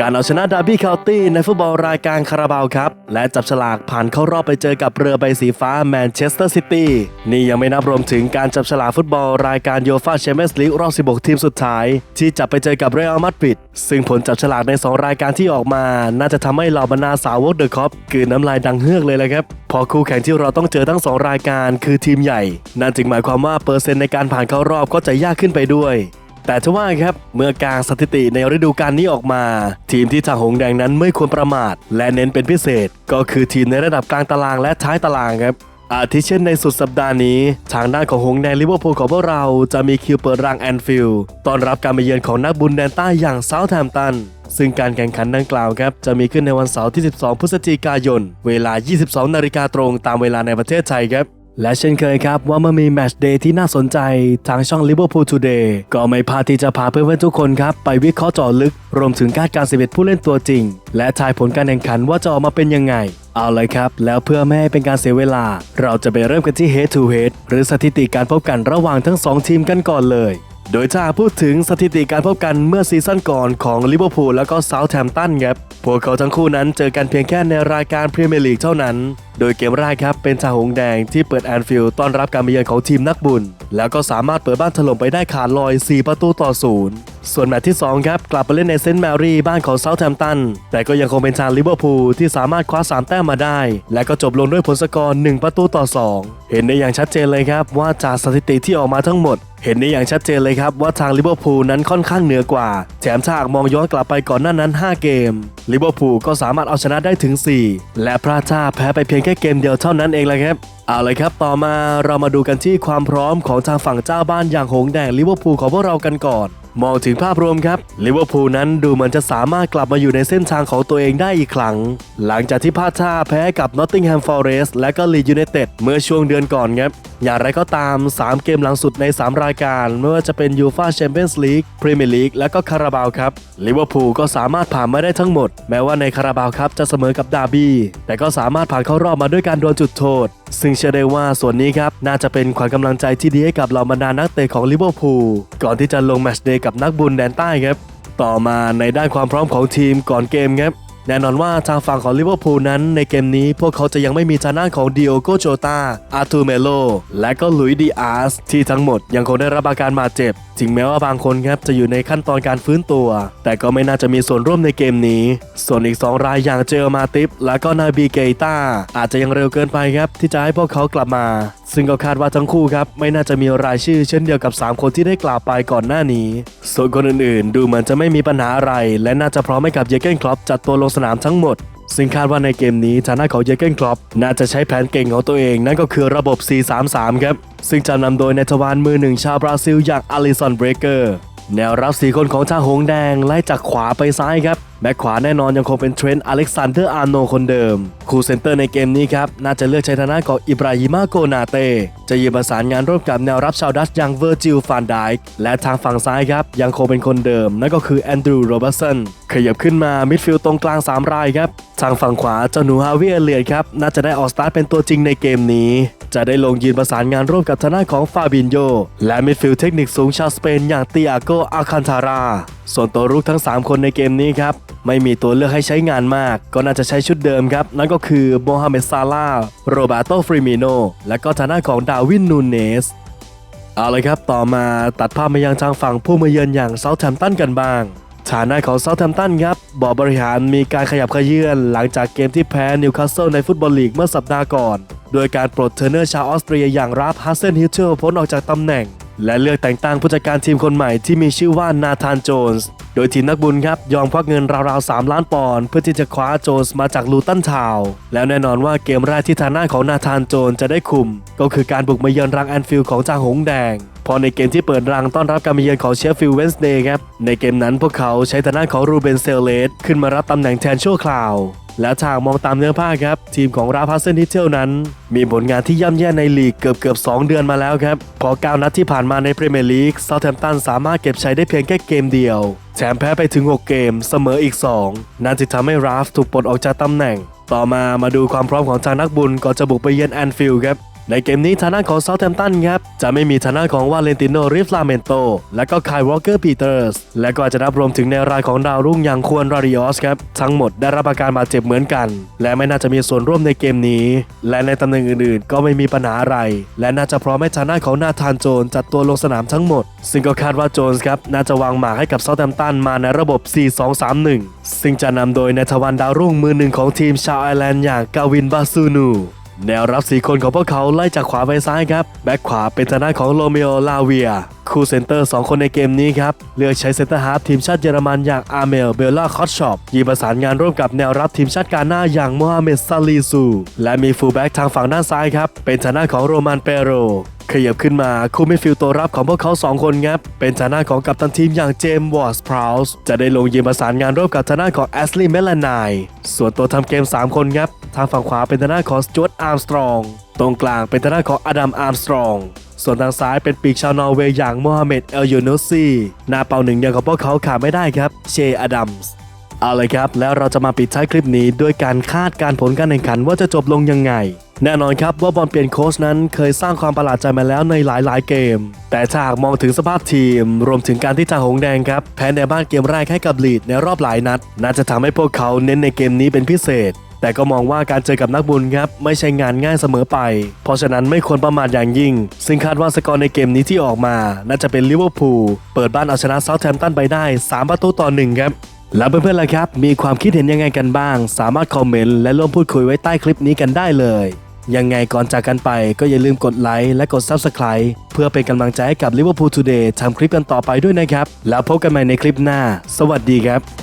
การเอาชนะดาร์บี้เคาน์ตี้ในฟุตบอลรายการคาราบาวครับ และจับฉลากผ่านเข้ารอบไปเจอกับเรือใบสีฟ้าแมนเชสเตอร์ซิตี้นี่ยังไม่นับรวมถึงการจับฉลากฟุตบอลรายการโยฟาแชมเปี้ยนส์ลีกรอบ 16 ทีมสุดท้าย ที่จะไปเจอกับเรอัลมาดริดซึ่งผลจับฉลากใน 2 รายการที่ออกมา น่าจะทำให้เหล่าบรรดาสาวกเดอะคอปกืนน้ำลายดังเฮือกเลยละครับเพอคู่แข่งที่เราต้องเจอทั้งสองรายการคือทีมใหญ่นั่นจึงหมายความว่าเปอร์เซ็นต์ในการผ่านเข้ารอบก็จะยากขึ้นไปด้วย แต่ทว่าครับเมื่อการสถิติในฤดูกาลนี้ออกมา ทีมที่ทางหงแดงนั้นไม่ควรประมาท และเน้นเป็นพิเศษ ก็คือทีมในระดับกลางตารางและท้ายตารางครับอาทิเช่นในสุดสัปดาห์นี้ ทางด้านของหงแดงลิเวอร์พูลของพวกเราจะมีคิวเปิดรังแอนฟิลด์ต้อนรับการมาเยือนของนักบุญแดนใต้อย่างเซาท์แฮมป์ตัน ซึ่งการแข่งขันดังกล่าวครับจะมีขึ้นในวันเสาร์ที่ 12 พฤศจิกายน เวลา 22 นาฬิกาตรงตามเวลาในประเทศไทยครับ และเช่นเคยครับว่าเมื่อมีแมชเดย์ที่น่าสนใจ ทางช่อง Liverpool Today ก็ไม่พลาดที่จะพาเพื่อนๆทุกคนครับ ไปวิเคราะห์เจาะลึก รวมถึงการการ11ผู้เล่นตัวจริง และทายผลการแข่งขันว่าจะออกมาเป็นยังไง เอาเลยครับ แล้วเพื่อไม่ให้เป็นการเสียเวลา เราจะไปเริ่มกันที่ Head to Head หรือสถิติการพบกันระหว่างทั้งสองทีมกันก่อนเลย โดยถ้าพูดถึงสถิติการพบกันเมื่อซีซั่นก่อนของลิเวอร์พูลแล้วก็เซาท์แฮมป์ตันครับ พวกเขาทั้งคู่นั้นเจอกันเพียงแค่ในรายการพรีเมียร์ลีกเท่านั้น โดยเกมแรกครับเป็นชาหงแดงที่เปิดแอนฟิลด์ต้อนรับการมาเยือนของทีมนักบุญ แล้วก็สามารถเปิดบ้านถล่มไปได้ขาดลอย 4 ประตูต่อศูนย์ส่วนแมตช์ที่ 2 ครับ กลับไปเล่นในเซนต์แมรี่บ้านของเซาท์แฮมป์ตัน แต่ก็ยังคงเป็นทาลิเวอร์พูลที่สามารถคว้า 3 แต้มมาได้ และก็จบลงด้วยผลสกอร์1ประตูต่อ 2 เห็นได้อย่างชัดเจนเลยครับว่าจากสถิติที่ออกมาทั้งหมดเห็นได้อย่างชัดเจนเลยครับว่าทางลิเวอร์พูลนั้นค่อนข้างเหนือกว่า แถมถ้าหากมองย้อนกลับไปก่อนหน้านั้น 5 เกม ลิเวอร์พูลก็สามารถเอาชนะได้ถึง 4 และพลาดท่าแพ้ไปเพียงแค่เกมเดียวเท่านั้นเองแหละครับ เอาเลยครับ ต่อมาเรามาดูกันที่ความพร้อมของทางฝั่งเจ้าบ้านอย่างหงส์แดงลิเวอร์พูลของพวกเรากันก่อน มองถึงภาพรวมครับลิเวอร์พูลนั้นดูเหมือนจะสามารถกลับมาอยู่ในเส้นทางของตัวเองได้อีกครั้ง หลังจากที่พลาดท่าแพ้กับนอตติงแฮมฟอร์เรสต์และก็ลีดยูไนเต็ดเมื่อช่วงเดือนก่อนครับอย่างไรก็ตาม 3 เกมหลังสุดใน 3 รายการ ไม่ว่าจะเป็นยูฟาแชมเปี้ยนส์ลีกพรีเมียร์ลีกและก็คาราบาวครับลิเวอร์พูลก็สามารถผ่านมาได้ทั้งหมด แม้ว่าในคาราบาวครับจะเสมอกับดาร์บี้แต่ก็สามารถผ่านเข้ารอบมาด้วยการดวลจุดโทษ ซึ่งเชื่อได้ว่าส่วนนี้ครับน่าจะเป็นขวัญกำลังใจที่ดีให้กับเหล่าบรรดานักเตะของลิเวอร์พูลก่อนที่จะลงแมตช์เดย์กับนักบุญแดนใต้ครับต่อมาในด้านความพร้อมของทีมก่อนเกมครับ แน่นอนว่าทางฝั่งของลิเวอร์พูลนั้นในเกมนี้พวกเขาจะยังไม่มีทางด้านของดิโอโกโจตาอาร์ตูเมโล และก็ลุยดีอาร์สที่ทั้งหมดยังคงได้รับอาการบาดเจ็บ ถึงแม้ว่าบางคนครับจะอยู่ในขั้นตอนการฟื้นตัว แต่ก็ไม่น่าจะมีส่วนร่วมในเกมนี้ ส่วนอีก 2 รายอย่างเจอมาติฟและก็นาบีเกตาอาจจะยังเร็วเกินไปครับที่จะให้พวกเขากลับมา ซึ่งก็คาดว่าทั้งคู่ครับไม่น่าจะมีรายชื่อเช่นเดียวกับ 3 คนที่ได้กล่าวไปก่อนหน้านี้ ส่วนคนอื่นๆ ดูเหมือนจะไม่มีปัญหาอะไร และน่าจะพร้อมให้กับเยเกนคลอปจัดตัวลงสนามทั้งหมด ซึ่งคาดว่าในเกมนี้ทางด้านของเยเกนคลอปน่าจะใช้แผนเก่งของตัวเอง นั่นก็คือระบบ 4-3-3 ครับซึ่งจะนำโดยในทวารมือหนึ่งชาวบราซิลอย่างอลิสันเบรเกอร์ แนวรับสีคนของทาหงแดง ไล่จากขวาไปซ้ายครับแบ็คขวาแน่นอนยังคงเป็นเทรนต์อเล็กซานเดอร์อาร์โนคนเดิม คู่เซนเตอร์ในเกมนี้ครับ น่าจะเลือกใช้ทางด้านของอิบราฮิมาโกนาเต จะยืนประสานงานร่วมกับแนวรับชาวดัชอย่างเวอร์จิลฟานไดค์และทางฝั่งซ้ายครับ ยังคงเป็นคนเดิม นั่นก็คือแอนดรูว์โรเบอร์สันขยับขึ้นมามิดฟิลด์ตรงกลาง 3 รายครับ ทางฝั่งขวาเจ้าหนูฮาวิเอเลียดครับ น่าจะได้ออกสตาร์ทเป็นตัวจริงในเกมนี้ จะได้ลงยืนประสานงานร่วมกับทางด้าของฟาบินโย และมิดฟิลด์เทคนิคสูงชาวสเปนอย่างเติอาโกอาคันทาราส่วนตัวรุกทั้ง 3 คนในเกมนี้ครับไม่มีตัวเลือกให้ใช้งานมาก ก็น่าจะใช้ชุดเดิมครับ นั่นก็คือโมฮัมเหม็ดซาลาโรเบโตฟริมิโน และก็ทางด้านของดาวินนูเนส เอาเลยครับ ต่อมาตัดภาพมายังทางฝั่งผู้มาเยือนอย่างเซาท์แฮมป์ตันกันบ้าง ฐานะของเซาท์แฮมป์ตันครับบอร์ดบริหารมีการขยับขยื่นหลังจากเกมที่แพ้นิวคาสเซิลในฟุตบอลลีกเมื่อสัปดาห์ก่อน โดยการปลดเทรนเนอร์ชาวออสเตรียอย่างราฟฮัสเซนฮิลเชลพ้นออกจากตำแหน่ง และเลือกแต่งตั้งผู้จัดการทีมคนใหม่ที่มีชื่อว่านาธานโจนส์โดยทีมนักบุญครับยอมควักเงินราวๆ 3 ล้านปอนด์เพื่อที่จะคว้าโจนส์มาจากลูตันทาวน์แล้วแน่นอนว่าเกมแรกที่ทางหน้าของนาธานโจนส์จะได้คุม ก็คือการบุกมาเยือนรังแอนฟิลด์ของจางหงแดง พอในเกมที่เปิดรังต้อนรับการมาเยือนของเชฟฟิลด์เวนส์เดย์ครับ ในเกมนั้นพวกเขาใช้ทางด้านของรูเบนเซเลสขึ้นมารับตำแหน่งแทนชั่วคราว และทางมองตามเนื้อผ้าครับ ทีมของราพัสเซนทิเทลนั้น มีผลงานที่ย่ำแย่ในลีกเกือบเกือบ2 เดือนมาแล้วครับ พอ 9 นัดที่ผ่านมาในพรีเมียร์ลีกเซาท์แฮมป์ตันสามารถเก็บชัยได้เพียงแค่เกมเดียว แถมแพ้ไปถึง 6 เกม เสมออีก 2 นั่นจึงทำให้ราฟถูกปลดออกจากตำแหน่ง ต่อมามาดูความพร้อมของทางนักบุญก่อนจะบุกไปเยือนแอนฟิลด์ครับ ในเกมนี้ทางด้านของเซาท์แ m มตันครับจะไม่มีทางด้านของวาเลนติโนริฟลาเมนโต และก็คายวอลเกอร์ปีเตอร์ส และก็จะนับรวมถึงในรายของดาวรุ่งอย่างควรราริออสครับทั้งหมดได้รับอาการบาดเจ็บเหมือนกัน และไม่น่าจะมีส่วนร่วมในเกมนี้ และในตำแหน่งอื่นๆ ก็ไม่มีปัญหาอะไร และน่าจะพร้อมให้ทางด้านของนาธานโจนจัดตัวลงสนามทั้งหมด ซึ่งก็คาดว่าโจนส์ครับน่าจะวางหมากให้กับเซาท์แ m มตันมาในระบบ 4-2-3-1 ซึ่งจะนำโดยในทวันดาวรุ่งมือหนึ่งของทีมชาวไอร์แลนด์อย่างกาวินบาซูนู แนวรับสีคนของพวกเขาไล่จากขวาไปซ้ายครับ แบ็คขวาเป็นทางด้านของโรเมโอลาเวีย คู่เซนเตอร์ 2 คนในเกมนี้ครับ เลือกใช้เซนเตอร์ฮาร์ฟทีมชาติเยอรมันอย่างอาร์เมลเบลล่าคอตชอปยีประสานงานร่วมกับแนวรับทีมชาติกาหน้าอย่างโมฮัมเหม็ดซาลีซู และมีฟูลแบ็กทางฝั่งด้านซ้ายครับ เป็นทางด้านของโรมันเปโร ขยับขึ้นมาคู่มิดฟิลด์ตัวรับของพวกเขา 2 คนครับ เป็นทางด้าของกัปตันทีมอย่างเจมส์วอร์สพราวส์จะได้ลงยิงประสานงานร่วมกับทางด้าของแอสลีย์เมลานายส่วนตัวทำเกม 3 คนครับ ทางฝั่งขวาเป็นทางด้าของสจวตอาร์มสตรอง ตรงกลางเป็นทางด้าของอดัมอาร์มสตรองส่วนทางซ้ายเป็นปีกชาวนอร์เวย์อย่างโมฮัมเหม็ดเอลยูนุซีหน้าเป้าหนึ่งเดียวของพวกเขาขาดไม่ได้ครับ เชอดัมส์เอาเลยครับ แล้วเราจะมาปิดท้ายคลิปนี้ด้วยการคาดการผลการแข่งขันว่าจะจบลงยังไง แน่นอนครับว่าบอลเปลี่ยนโค้ชนั้นเคยสร้างความประหลาดใจมาแล้วในหลายๆเกม แต่ถ้าหากมองถึงสภาพทีม รวมถึงการที่ทางหงแดงครับแพ้ในบ้านเกมแรกให้กับลีดในรอบหลายนัด น่าจะทำให้พวกเขาเน้นในเกมนี้เป็นพิเศษ แต่ก็มองว่าการเจอกับนักบุญครับไม่ใช่งานง่ายเสมอไป เพราะฉะนั้นไม่ควรประมาทอย่างยิ่ง ซึ่งคาดว่าสกอร์ในเกมนี้ที่ออกมา น่าจะเป็นลิเวอร์พูลเปิดบ้านเอาชนะเซาท์แฮมป์ตันไปได้สามประตูต่อหนึ่งครับแล้วเพื่อนๆล่ะครับ มีความคิดเห็นยังไงกันบ้าง สามารถคอมเมนต์และร่วมพูดคุยไว้ใต้คลิปนี้กันได้เลย ยังไงก่อนจากกันไปก็อย่าลืมกดไลค์และกด Subscribe เพื่อเป็นกำลังใจให้กับ Liverpool Today ทำคลิปกันต่อไปด้วยนะครับ แล้วพบกันใหม่ในคลิปหน้า สวัสดีครับ